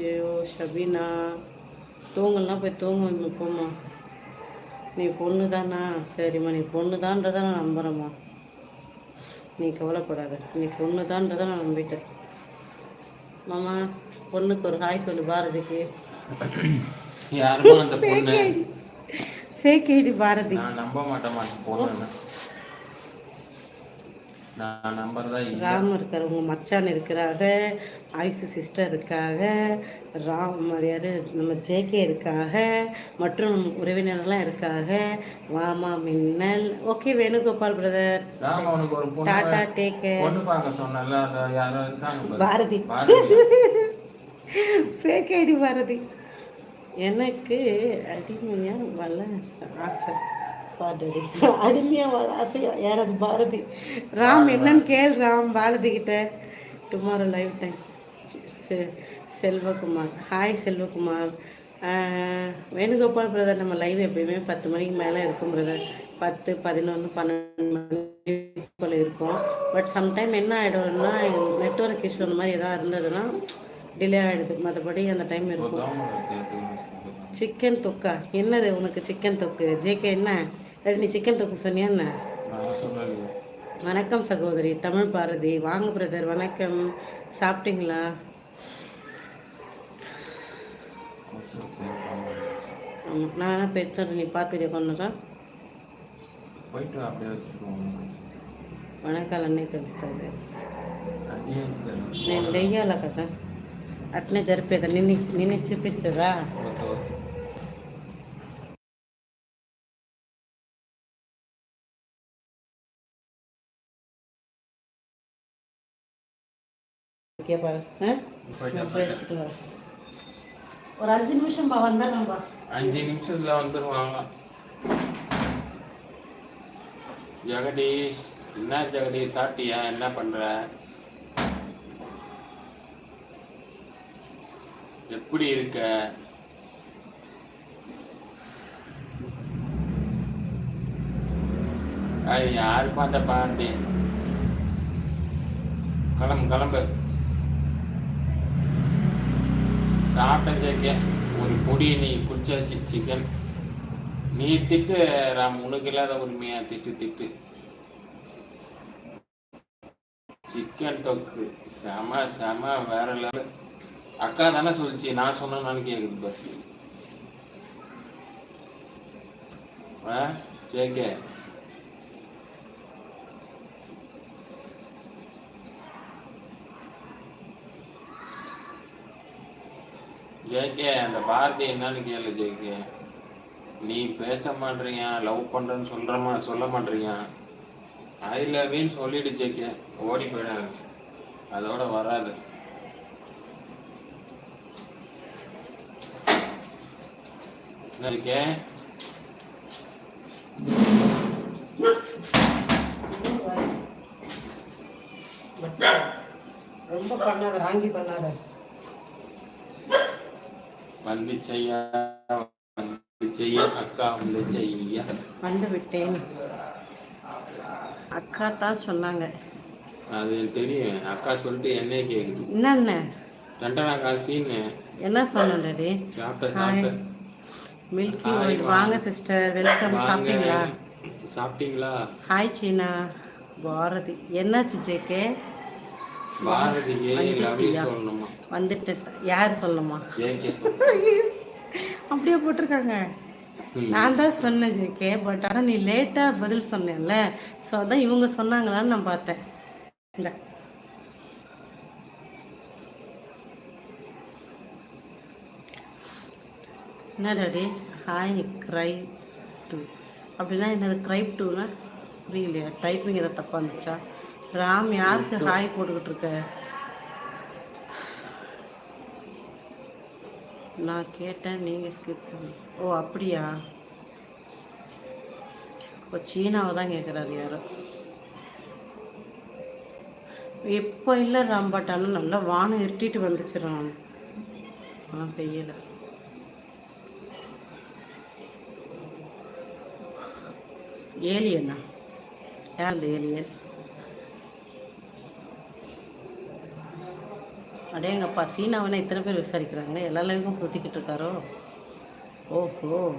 ஐயோ ஷபினா. தூங்கலாம் போய் தூங்க போம்மா. நீ பொண்ணு தானா சரிம்மா நீ பொண்ணு தான்றதை நான் நம்புகிறேம்மா நீ கவலைப்படாத. நீ பொண்ணு தான்றதை நான் நம்பிட்டேன். மாமா பொண்ணுக்கு ஒரு ஹாய் சொல்லு பாரதிக்கு. யாருமா அந்த பொண்ணு? Fake ID Bharathi. நான் நம்ப மாட்டேன் பொண்ணு. நான் நம்புறதா ராம் இருக்கார் உங்கள் மச்சான் இருக்கிறாங்க ஆயுசு சிஸ்டர் இருக்காங்க ராம் யார் நம்ம ஜேகே இருக்காங்க மற்றும் நம்ம உறவினர்லாம் இருக்காங்க வாமா மின்னல். Okay Venugopal brother. ராம அவனுக்கு ஒரு பொண்ணு டாடா டேக் பொண்ணு பார்க்க சொன்னல அந்த யாரோ இருக்காங்க பாரு. பாரதி. Fake ID Bharathi. எனக்கு அடிமையா வள ஆசை. பாடடி அடிமையா ஆசையா யார் அது பாரதி. ராம் என்னன்னு கேள் ராம் பாரதி கிட்ட. Tomorrow live time Selvakumar. Hi Selvakumar. Venugopal brother நம்ம லைவ் எப்பயுமே பத்து மணிக்கு மேலே இருக்கும் பிரதர் பத்து பதினொன்று பன்னெண்டு மணி போல் இருக்கும். பட் சம்டைம் என்ன ஆகிடும்னா நெட்ஒர்க் இஷ்யூ அந்த மாதிரி எதாவது இருந்ததுன்னா டிலே ஆகிடுது மற்றபடி அந்த டைம் இருக்கும். சிக்கன் தொக்கா? என்னது உனக்கு சிக்கன் தொக்கு? ஜேகே என்ன? ரெண்டு நீ சிக்கன் தொக்கு சொன்னியா என்ன நான் சொல்லலையே வணக்கம் சகோதரி தமிழ் பாரதி வாங்க பிரதர் வணக்கம் சாப்பிட்டீங்களா கொசு தேய்ப்பாங்க. ஆமாம் நான் வேணா பெத்தர் நீ பார்த்துட்டு கொண்டுறா போயிட்டு வா, அப்படியே வச்சுட்டு போவோம் వనకాల అన్నీ తెలుస్తుంది అదే తెలుసు. నేను వెయ్యాల కదా అట్నే జరిపేదా నిన్ను నిన్ను చూపిస్తుందా ஓகே பாரு. எடுத்துட்டு வரேன் ஒரு அஞ்சு நிமிஷம் வந்துடுறேன்பா. அஞ்சு நிமிஷத்துல வந்துருவாங்க. ஜெகதீஷ் என்ன ஜெகதீஷ் சாப்பிட்டியா? என்ன பண்ற? எப்படி இருக்க? யாரு பார்த்த பாருடி கிளம்பு கிளம்பு. சாப்பிட்டதுக்கே ஒரு பொடி நீ குடிச்சாச்சு சிக்கன் நீ திட்டு ராம் உனக்கு இல்லாத உரிமையா? திட்டு திட்டு. சிக்கன் தொக்கு. செம செம வேற லெவல் அக்கா தானே சொல்லிச்சு நான் சொன்னேன்னு கேக்குது பாரு. ஜேகே ஜேகே அந்த பாரதி என்னன்னு கேளு ஜேகே நீ பேச மாட்டீங்க லவ் பண்றேன்னு சொல்றமா சொல்ல மாட்டீங்க ஐ லவ்னு சொல்லிடு ஜேகே ஓடி போயிடாது அதோட வராது. என்ன ரொம்ப பண்ணாத ராங்கி பண்ணாத. வந்து செய்யா வந்து செய்ய அக்கா வந்து செய்ய. வந்து விட்டேன் அக்கா தான் சொன்னாங்க. அது எனக்கு தெரியும். அக்கா சொல்லிட்டு என்னையே கேக்குது. என்னென்ன ரெண்டனா காசின்னு. என்ன சொன்னேன் டாடி? சாப்பிட்ட சாப்பிட்ட. மில்கி வாங்க. சிஸ்டர் வெல்கம் சாப்பிட்டீங்களா? சாப்பிட்டீங்களா? ஹாய் சீனா. பாரதி. என்னாச்சு ஜேகே பாரதியே லவ் வந்துட்டியா? சொல்லணுமா வந்துட்டு யார் சொல்லணுமா? அப்படியே போட்டிருக்காங்க. நான் தான் சொன்னேன் ஜேகே பட் ஆனால் நீ லேட்டாக பதில் சொன்னேன்ல. ஸோ அதான் இவங்க சொன்னாங்களான்னு நான் பார்த்தேன். இந்த. என்ன டாடி ஹாய் க்ரை டூ அப்படின்னா என்னது க்ரைப் டூனா புரியலையா டைப்பிங் எதாவது தப்பாக இருந்துச்சா ராம் யாருக்கு ஹாய் போட்டுக்கிட்டு இருக்க நான் கேட்டேன் நீங்கள் ஸ்கிப் பண்ணி. ஓ அப்படியா? ஓ சீனாவை தான் கேட்குறாரு யாரோ. இப்போ இல்லை ராம் பட் ஆனால் நல்லா வானம் இருட்டிட்டு வந்துச்சு ராம். ஆனால் பெய்யலை. ஏலியனா? யார் அந்த ஏலியன்? அடேங்கப்பா சீனாவனை இத்தனை பேர் விசாரிக்கிறாங்க? எல்லா லைவுக்கும் குத்திக்கிட்டு இருக்காரோ? ஓஹோ.